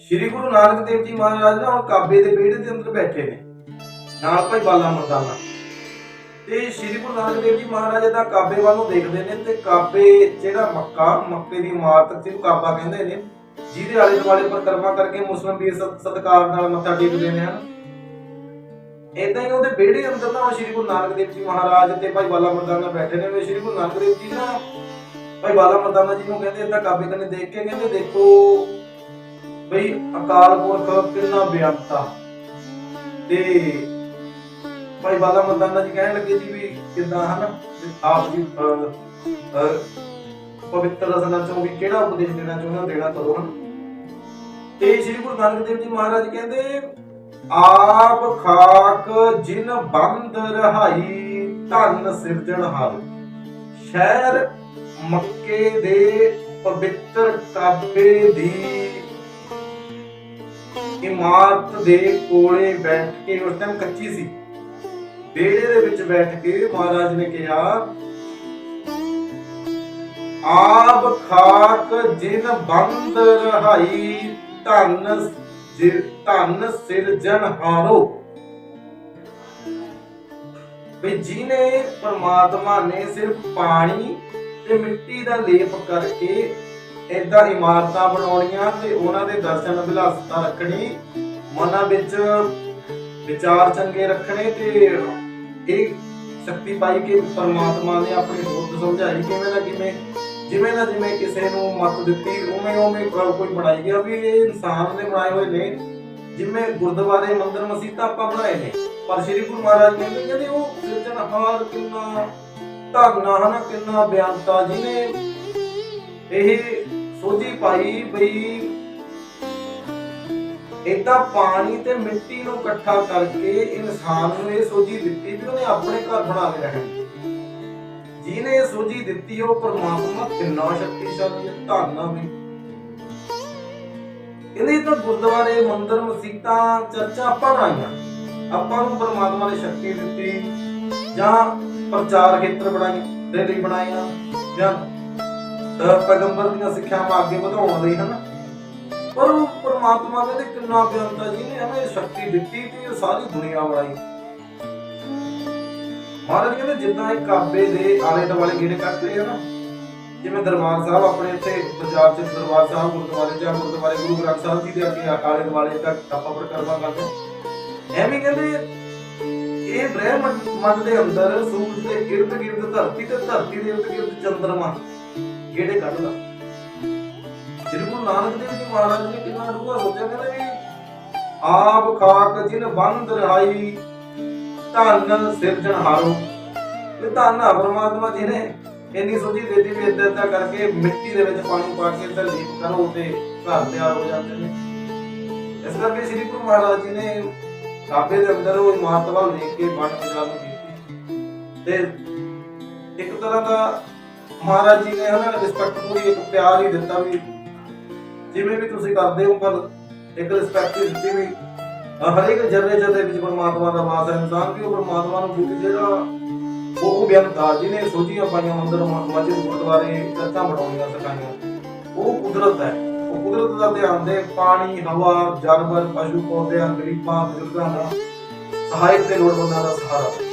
ਸ਼੍ਰੀ ਗੁਰੂ ਨਾਨਕ ਦੇਵ ਜੀ ਮਹਾਰਾਜ ਨਾ ਹੁਣ ਕਾਬੇ ਦੇ ਵਿਹੜੇ ਦੇ ਅੰਦਰ ਬੈਠੇ ਨੇ। ਨਾਲ ਭਾਈ ਬਾਲਾ ਮਰਦਾਨਾ। ਤੇ ਸ਼੍ਰੀ ਗੁਰੂ ਨਾਨਕ ਦੇਵ ਜੀ ਮਹਾਰਾਜ ਦਾ ਕਾਬੇ ਵੱਲ ਨੂੰ ਦੇਖਦੇ ਨੇ ਤੇ ਕਾਬੇ ਜਿਹੜਾ ਮੱਕਾ, ਮੱਕੇ ਦੀ ਇਮਾਰਤ ਜਿਹਨੂੰ ਕਾਬਾ ਕਹਿੰਦੇ ਨੇ, ਜਿਹਦੇ ਆਲੇ ਦੁਆਲੇ ਪਰਿਕਰਮਾ ਕਰਕੇ ਮੁਸਲਮ ਵੀ ਸਤ- ਨਾਲ ਮੱਥਾ ਟੇਕਦੇ ਨੇ, ਹਨ? ਇਦਾਂ ਹੀ ਉਹਦੇ ਵਿਹੜੇ ਅੰਦਰ ਨਾ ਸ਼੍ਰੀ ਗੁਰੂ ਨਾਨਕ ਦੇਵ ਜੀ ਮਹਾਰਾਜ ਤੇ ਭਾਈ ਬਾਲਾ ਮਰਦਾਨਾ ਬੈਠੇ ਨੇ ਵੀ ਸ਼੍ਰੀ ਗੁਰੂ ਨਾਨਕ ਦੇਵ ਜੀ ਨਾ ਭਾਈ ਬਾਲਾ ਮਰਦਾਨਾ ਜੀ ਨੂੰ ਕਹਿੰਦੇ ਏਦਾਂ ਕਾਬੇ ਕਨੇ ਦੇਖ ਕੇ ਕਹਿੰਦੇ, ਦੇਖੋ ਬਈ ਅਕਾਲ ਪੁਰਖ ਕਿੰਨਾ ਬਿਆੰਤਾ ਤੇ ਭਾਈ ਬਾਲਾ ਮਰਦਾਨਾ ਜੀ ਕਹਿਣ ਲੱਗੇ ਜੀ ਵੀ ਕਿਦਾਂ ਹਨ ਆਪ ਜੀ ਪਵਿੱਤਰ ਰਸਨਾ ਚੋਂ ਵੀ ਕਿਹੜਾ ਉਪਦੇਸ਼ ਦੇਣਾ ਚਾਹੁੰਦੇ ਦੇਣਾ ਕਰੋ ਹਨ। ਤੇ ਸ੍ਰੀ ਗੁਰੂ ਨਾਨਕ ਦੇਵ ਜੀ ਮਹਾਰਾਜ ਕਹਿੰਦੇ, ਆਪ ਖਾਕ ਜਿਨ ਬੰਦ ਰਹਾਈ, ਧਨ ਸਿਰਜਣ ਹਾਰ ਸ਼ਹਿਰ ਮੱਕੇ ਦੇ ਪਵਿੱਤਰ ਕਾਬੇ ਦੀ ਇਮਾਰਤ ਦੇ ਕੋਲੇ ਬੈਠ ਕੇ, ਉਸ ਟਾਈਮ ਕੱਚੀ ਸੀ। ਵਿਹੜੇ ਦੇ ਵਿੱਚ ਬੈਠ ਕੇ ਮਹਾਰਾਜ ਨੇ ਕਿਹਾ, ਆਪ ਖਾਕ ਜਿਨ ਬੰਦ ਰਹਾਈ, ਧਨ ਜਿ- ਧਨ ਸਿਰਜਣ ਹਾਰੋ। ਵੀ ਜਿਹਨੇ ਪਰਮਾਤਮਾ ਨੇ ਸਿਰਫ ਪਾਣੀ ਤੇ ਮਿੱਟੀ ਦਾ ਲੇਪ ਕਰਕੇ ਏਦਾਂ ਇਮਾਰਤਾਂ ਬਣਾਉਣੀਆਂ ਤੇ ਉਹਨਾਂ ਦੇ ਦਰਸ਼ਨ ਵਿਲਾਸਤਾ ਰੱਖਣੀ, ਮਨਾਂ ਵਿੱਚ ਵਿਚਾਰ ਚੰਗੇ ਰੱਖਣੇ ਤੇ ਇਹ ਸ਼ਕਤੀ ਪਾਈ ਕਿ ਪਰਮਾਤਮਾ ਨੇ ਆਪਣੀ ਸੋਚ ਸਮਝਾਈ ਕਿਵੇਂ ਨਾ ਕਿਵੇਂ, ਜਿਵੇਂ ਨਾ ਜਿਵੇਂ ਕਿਸੇ ਨੂੰ ਮਤ ਦਿੱਤੀ, ਉਵੇਂ ਉਵੇਂ ਕੋਈ ਬਣਾਈ ਗਿਆ ਵੀ ਇਹ ਇਨਸਾਨ ਨੇ ਬਣਾਏ ਹੋਏ ਨੇ। ਜਿਵੇਂ ਗੁਰਦੁਆਰੇ ਮੰਦਿਰ ਮਸਜਿਦਾਂ ਆਪਾਂ ਬਣਾਏ ਨੇ, ਪਰ ਸ੍ਰੀ ਗੁਰੂ ਮਹਾਰਾਜ ਕਹਿੰਦੇ ਕਹਿੰਦੇ ਉਹ ਸਿਰਜਣਹਾਰ ਕਿੰਨਾ ਧੰਨਾ ਹਨਾ, ਕਿੰਨਾ ਬਿਆਨਤਾ ਜਿਹਨੇ ਇਹ ਸੋਝੀ ਪਾਈ ਬਈ ਇਦਾਂ ਪਾਣੀ ਤੇ ਮਿੱਟੀ ਨੂੰ ਇਕੱਠਾ ਕਰਕੇ ਇਨਸਾਨ ਨੂੰ ਇਹ ਸੋਝੀ ਦਿੱਤੀ ਵੀ ਉਹਨੇ ਆਪਣੇ ਘਰ ਬਣਾ ਕੇ ਰਹਿਣਾ ਜਿਹਨੇ ਇਹ ਸੋਝੀ ਦਿੱਤੀ, ਉਹ ਪਰਮਾਤਮਾ ਕਿੰਨਾ ਸ਼ਕਤੀਸ਼ਾਲੀ ਹੈ, ਧੰਨਾ ਵੀ। ਇਹਦੇ ਤਾਂ ਗੁਰਦੁਆਰੇ, ਮੰਦਰ, ਮਸੀਤਾਂ, ਚਰਚਾ ਆਪਾਂ ਬਣਾਈਆਂ। ਆਪਾਂ ਨੂੰ ਪਰਮਾਤਮਾ ਨੇ ਸ਼ਕਤੀ ਦਿੱਤੀ ਜਾਂ ਪ੍ਰਚਾਰ ਖੇਤਰ ਬਣਾਏ ਦੇ ਲਈ ਬਣਾਇਆ ਜਾਂ ਪੈਗੰਬਰ ਦੀਆਂ ਸਿੱਖਿਆਵਾਂ ਅੱਗੇ ਵਧਾਉਣ ਲਈ ਹਨ। ਪਰ ਉਹ ਪਰਮਾਤਮਾ ਕਹਿੰਦੇ ਕਿੰਨਾ ਬਿਆਨਤਾ ਜੀ ਨੇ ਹਮੇ ਸ਼ਕਤੀ ਦਿੱਤੀ ਤੇ ਇਹ ਸਾਰੀ ਦੁਨੀਆ ਬਣਾਈ। ਮਹਾਰਾਜ ਕਹਿੰਦੇ, ਜਿੱਦਾਂ ਇਹ ਕਾਬੇ ਦੇ ਆਲੇ ਦੁਆਲੇ ਗੇੜੇ ਕੱਟਦੇ ਆ ਨਾ ਜਿਵੇਂ ਦਰਬਾਰ ਸਾਹਿਬ ਆਪਣੇ ਇੱਥੇ ਪੰਜਾਬ 'ਚ ਦਰਬਾਰ ਸਾਹਿਬ, ਗੁਰਦੁਆਰੇ ਜਾਂ ਗੁਰਦੁਆਰੇ ਗੁਰੂ ਗ੍ਰੰਥ ਸਾਹਿਬ ਜੀ ਦੇ ਅੱਗੇ ਆਲੇ ਦੁਆਲੇ ਤੱਕ ਆਪਾਂ ਪਰਿਕਰਮਾ ਕਰਦੇ। ਐਵੇਂ ਕਹਿੰਦੇ, ਇਹ ਬ੍ਰਹਿਮੰਡ ਦੇ ਅੰਦਰ ਸੂਰਜ ਦੇ ਗਿਰਦ ਗਿਰਦ ਧਰਤੀ ਤੇ ਧਰਤੀ ਦੇ ਇਰਦ ਗਿਰਦ ਚੰਦਰਮਾ। ਗੇੜੇ ਕੱਢਦਾ। ਸ੍ਰੀ ਗੁਰੂ ਨਾਨਕ ਦੇਵ ਜੀ ਮਹਾਰਾਜ ਨੇ ਕਿੰਨਾ ਡੂੰਘਾ ਸੋਚਿਆ ਕਹਿੰਦੇ ਵੀ ਆਪ ਖਾਕ ਜਿਨ ਬੰਦ ਰਹਾਈ, ਧੰਨ ਸਿਰਜਣ ਹਾਰੋ। ਇਹ ਧੰਨ ਆ ਪਰਮਾਤਮਾ ਜੀ ਨੇ ਇੰਨੀ ਸੋਝੀ ਦਿੱਤੀ ਵੀ ਏਦਾਂ ਏਦਾਂ ਕਰਕੇ ਮਿੱਟੀ ਦੇ ਵਿੱਚ ਪਾਣੀ ਪਾ ਕੇ ਤੇ ਲੀਪ ਕਰੋ ਤੇ ਘਰ ਤਿਆਰ ਹੋ ਜਾਂਦੇ ਨੇ। ਇਸ ਕਰਕੇ ਸ੍ਰੀ ਗੁਰੂ ਮਹਾਰਾਜ ਜੀ ਨੇ ਕਾਬੇ ਦੇ ਅੰਦਰ ਉਹ ਇਮਾਰਤ ਵੱਲ ਕੇ ਬਣ ਕੇ ਕੀਤੀ। ਤੇ ਇੱਕ ਤਰ੍ਹਾਂ ਦਾ ਮਹਾਰਾਜ ਜੀ ਨੇ ਉਹਨਾਂ ਰਿਸਪੈਕਟ ਪੂਰੀ ਇੱਕ ਪਿਆਰ ਹੀ ਦਿੱਤਾ ਵੀ ਜਿਵੇਂ ਵੀ ਤੁਸੀਂ ਕਰਦੇ ਹੋ, ਪਰ ਇੱਕ ਰਿਸਪੈਕਟ ਦਿੱਤੀ ਵੀ ਹਰੇਕ ਜਰਰੇ ਜਰਰੇ ਵਿੱਚ ਪਰਮਾਤਮਾ ਦਾ ਵਾਸ ਹੈ। ਇਨਸਾਨ ਵੀ ਉਹ ਪਰਮਾਤਮਾ ਨੂੰ ਵੀ ਜਿਹੜਾ ਉਹ ਬਿਆਨਤਾ ਜਿਹਨੇ ਸੋਝੀਆਂ ਪਾਈਆਂ ਮੰਦਰ ਮਸਜਿਦ ਗੁਰਦੁਆਰੇ ਚਰਚਾਂ ਬਣਾਉਣੀਆਂ, ਸਿਖਾਈਆਂ। ਉਹ ਕੁਦਰਤ ਹੈ। ਉਹ ਕੁਦਰਤ ਦਾ ਧਿਆਨ ਦੇ, ਪਾਣੀ, ਹਵਾ, ਜਾਨਵਰ, ਪਸ਼ੂ ਪੌਦਿਆਂ ਗਰੀਬਾਂ, ਬਜ਼ੁਰਗਾਂ ਦਾ ਸਹਾਇਕ ਤੇ ਲੋੜਵੰਦਾਂ ਦਾ ਸਹਾਰਾ।